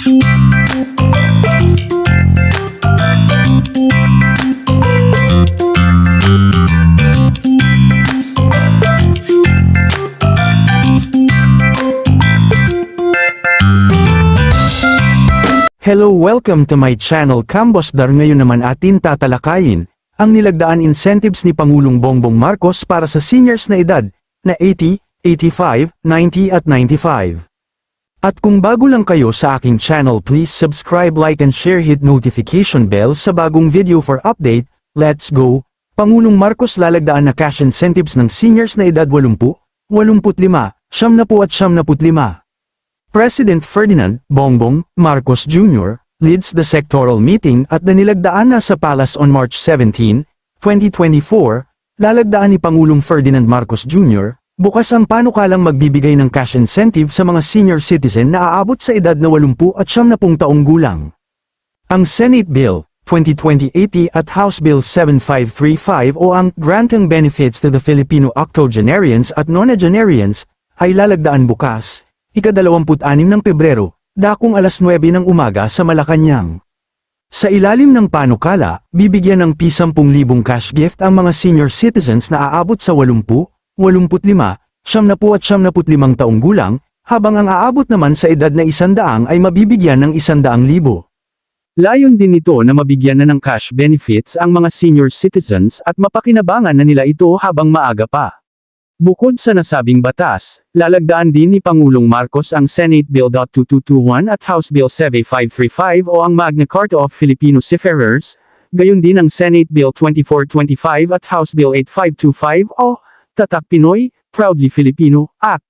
Hello welcome to my channel Kambosdar ngayon naman atin tatalakayin, ang nilagdaan incentives ni Pangulong Bongbong Marcos para sa seniors na edad, na 80, 85, 90 at 95. At kung bago lang kayo sa aking channel please subscribe like and share hit notification bell sa bagong video for update, let's go! Pangulong Marcos lalagdaan na cash incentives ng seniors na edad 80, 85, 70 at 75. President Ferdinand Bongbong Marcos Jr. leads the sectoral meeting at na nilagdaan na sa Palace on March 17, 2024, lalagdaan ni Pangulong Ferdinand Marcos Jr. bukas ang panukalang magbibigay ng cash incentive sa mga senior citizen na aabot sa edad na 80 at 70 taong gulang. Ang Senate Bill 2020-80 at House Bill 7535 o ang Granting Benefits to the Filipino Octogenarians at Nonagenarians ay lalagdaan bukas, ika-26 ng Pebrero, dakong alas 9 ng umaga sa Malacanang. Sa ilalim ng panukala, bibigyan ng P10,000 cash gift ang mga senior citizens na aabot sa 80, 85, 70 at 75 taong gulang, habang ang aabot naman sa edad na 100 ay mabibigyan ng 100,000. Layon din nito na mabigyan na ng cash benefits ang mga senior citizens at mapakinabangan na nila ito habang maaga pa. Bukod sa nasabing batas, lalagdaan din ni Pangulong Marcos ang Senate Bill 2221 at House Bill 7535 o ang Magna Carta of Filipino Seafarers, gayon din ang Senate Bill 2425 at House Bill 8525 o Tatak Pinoy, Proudly Filipino, Act.